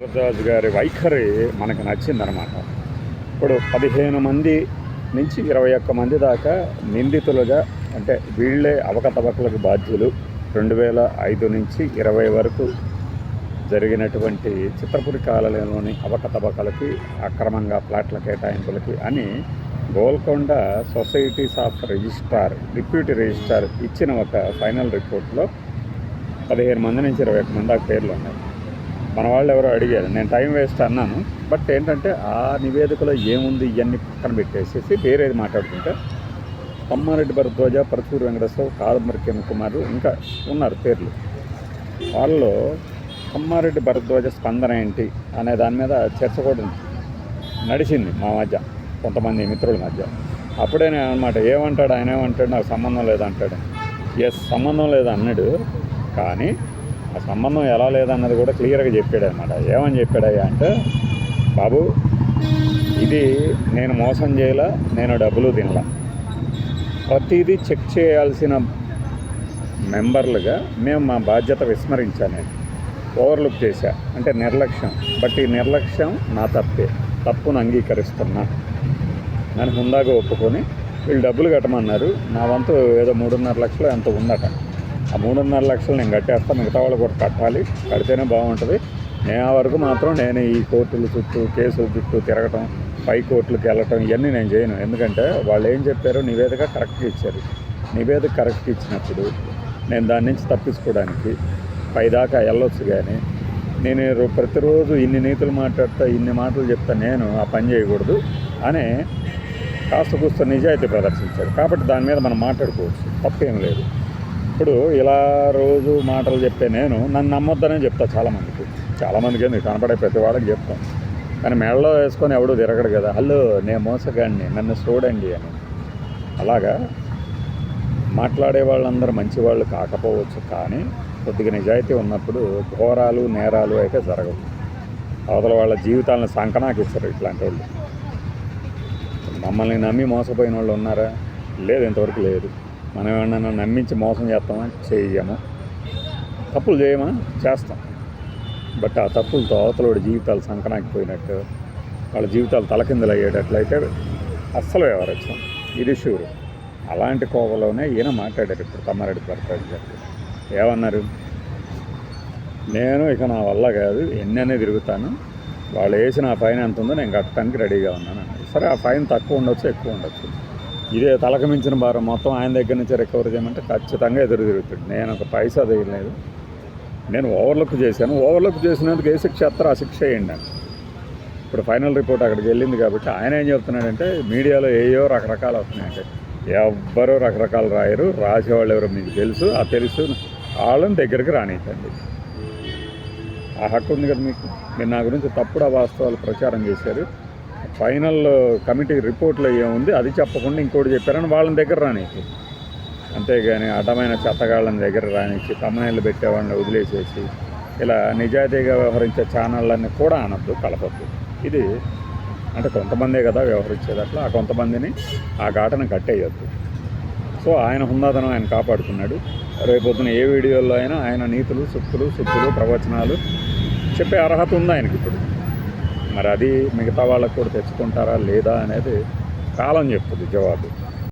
రాజు గారి వైఖరి మనకు నచ్చిందనమాట ఇప్పుడు పదిహేను మంది నుంచి ఇరవై ఒక్క మంది దాకా నిందితులుగా అంటే వీళ్ళే అవకతవకలకు బాధ్యులు. రెండు వేల ఐదు నుంచి ఇరవై వరకు జరిగినటువంటి చిత్రపురి కాలనీలోని అవకతవకలకి అక్రమంగా ప్లాట్ల కేటాయింపులకి అని Golconda societies of registrar deputy registrar ఇచ్చిన ఒక ఫైనల్ రిపోర్ట్లో పదిహేను మంది నుంచి ఇరవై ఒక్క మంది దాకా పేర్లు ఉన్నాయి. మన వాళ్ళు ఎవరో అడిగారు. నేను టైం వేస్ట్ అన్నాను. బట్ ఏంటంటే ఆ నివేదికలో ఏముంది ఇవన్నీ పక్కన పెట్టేసేసి వేరేది మాట్లాడుకుంటే తమ్మారెడ్డి భరద్వాజ పరచూరు వెంకటేశ్వర కాదంబరి కిరణ్ ఇంకా ఉన్నారు పేర్లు. వాళ్ళలో తమ్మారెడ్డి భరద్వాజ స్పందన ఏంటి అనే దాని మీద చర్చ కూడా నడిచింది మా మధ్య కొంతమంది మిత్రుల మధ్య. అప్పుడే నేను అనమాట ఏమంటాడు ఆయన ఏమంటాడు నాకు సంబంధం లేదంటాడు. ఎస్ సంబంధం లేదు అన్నాడు. కానీ ఆ సంబంధం ఎలా లేదన్నది కూడా క్లియర్గా చెప్పాడు అనమాట ఏమని చెప్పాడయ్యా అంటే బాబు ఇది నేను మోసం చేయలా నేను డబ్బులు తినలా. ప్రతిదీ చెక్ చేయాల్సిన మెంబర్లుగా మేము మా బాధ్యత విస్మరించాను నేను. ఓవర్లుక్ చేశా. అంటే నిర్లక్ష్యం. బట్ ఈ నిర్లక్ష్యం నా తప్పే. తప్పును అంగీకరిస్తున్నా. నన్ను హుందాగా ఒప్పుకొని వీళ్ళు డబ్బులు కట్టమన్నారు. నా వంతు ఏదో మూడున్నర లక్షలు ఎంత ఉందట. ఆ మూడున్నర లక్షలు నేను కట్టేస్తాను మిగతా వాళ్ళు కూడా కట్టాలి. కడితేనే బాగుంటుంది. నేను ఆ వరకు మాత్రం నేను ఈ కోర్టుల చుట్టూ కేసుల చుట్టూ తిరగటం పై కోర్టులకు వెళ్ళటం ఇవన్నీ నేను చేయను. ఎందుకంటే వాళ్ళు ఏం చెప్పారో నివేదిక కరెక్ట్గా ఇచ్చారు. నివేదిక కరెక్ట్గా ఇచ్చినప్పుడు నేను దాని నుంచి తప్పించుకోవడానికి పైదాకా వెళ్ళొచ్చు కానీ నేను ప్రతిరోజు ఇన్ని నీతులు మాట్లాడతా ఇన్ని మాటలు చెప్తా నేను ఆ పని చేయకూడదు అని కాస్త కూస్త నిజాయితీ ప్రదర్శించారు. కాబట్టి దాని మీద మనం మాట్లాడుకోవచ్చు. తప్పేం లేదు. ఇప్పుడు ఇలా రోజు మాటలు చెప్పే నేను నన్ను నమ్మొద్దనే చెప్తా చాలామందికి. చాలామందికి ఏంది కనపడే ప్రతి వాళ్ళకి చెప్తాం. కానీ మెడలో వేసుకొని ఎవడూ తిరగడు కదా. హలో నేను మోసగాడిని నన్ను చూడండి అని. అలాగా? మాట్లాడే వాళ్ళందరూ మంచి వాళ్ళు కాకపోవచ్చు కానీ కొద్దిగా నిజాయితీ ఉన్నప్పుడు ఘోరాలు నేరాలు అయితే జరగవు. అవతల వాళ్ళ జీవితాలను సంకనాకిస్తారు ఇట్లాంటి వాళ్ళు. మమ్మల్ని నమ్మి మోసపోయిన వాళ్ళు ఉన్నారా? లేదు ఇంతవరకు లేదు. మనం ఏమన్నా నమ్మించి మోసం చేస్తామా? చేయము తప్పులు చేయమా? చేస్తాం. బట్ ఆ తప్పులతో అవతలోడి జీవితాలు సంకనాకిపోయినట్టు వాళ్ళ జీవితాలు తలకిందులు అయ్యేటట్లయితే అస్సలు వ్యవహరించాం. ఇది షూర్ అలాంటి కోవలోనే ఈయన మాట్లాడారు ఇప్పుడు తమ్మారెడ్డి ప్రసాద్ గారు. ఏమన్నారు? నేను ఇక నా వల్ల కాదు ఎన్నైనా తిరుగుతాను. వాళ్ళు వేసిన ఆ ఫైన్ ఎంత ఉందో నేను కట్టడానికి రెడీగా ఉన్నాను సరే ఆ ఫైన్ తక్కువ ఉండొచ్చు? ఎక్కువ ఉండొచ్చు. ఇదే తలకమించిన భారం. మొత్తం ఆయన దగ్గర నుంచి రికవర్ చేయమంటే ఖచ్చితంగా ఎదురు తిరుగుతుంది నేను ఒక పైసా తీయలేదు నేను ఓవర్లుక్ చేశాను. ఓవర్లుక్ చేసినందుకు ఏ శిక్ష ఎత్తారో ఆ శిక్ష వేయండి ఇప్పుడు ఫైనల్ రిపోర్ట్ అక్కడికి వెళ్ళింది కాబట్టి ఆయన ఏం చెప్తున్నాడంటే మీడియాలో ఏయో రకరకాలు వస్తున్నాయంటే ఎవ్వరూ రకరకాలు రాయరు. రాసేవాళ్ళు ఎవరో మీకు తెలుసు. ఆ తెలుసు. వాళ్ళని దగ్గరికి రానియండి ఆ హక్కు ఉంది కదా మీకు. మీరు నా గురించి తప్పుడు అవాస్తవాలు ప్రచారం చేశారు. ఫైనల్ కమిటీ రిపోర్ట్లో ఏముంది అది చెప్పకుండా ఇంకోటి చెప్పారని వాళ్ళని దగ్గర రానిచ్చి. అంతేగాని అడ్డమైన చెత్తగాళ్ళని దగ్గర రానిచ్చి తమ్మనేళ్ళు పెట్టేవాళ్ళని వదిలేసేసి ఇలా నిజాయితీగా వ్యవహరించే ఛానళ్ళని కూడా అనొద్దు కలపద్దు. ఇది అంటే కొంతమందే కదా వ్యవహరించేది అట్లా ఆ కొంతమందిని ఆ ఘాటను కట్టేయొద్దు. సో ఆయన హుందాతనం ఆయన కాపాడుకున్నాడు. రేపొద్దున ఏ వీడియోలో అయినా ఆయన నీతులు సుక్తులు సుక్తులు ప్రవచనాలు చెప్పే అర్హత ఉంది ఆయనకి ఇప్పుడు మరి అది మిగతా వాళ్ళకు కూడా తెచ్చుకుంటారా లేదా అనేది కాలం చెప్తుంది జవాబు.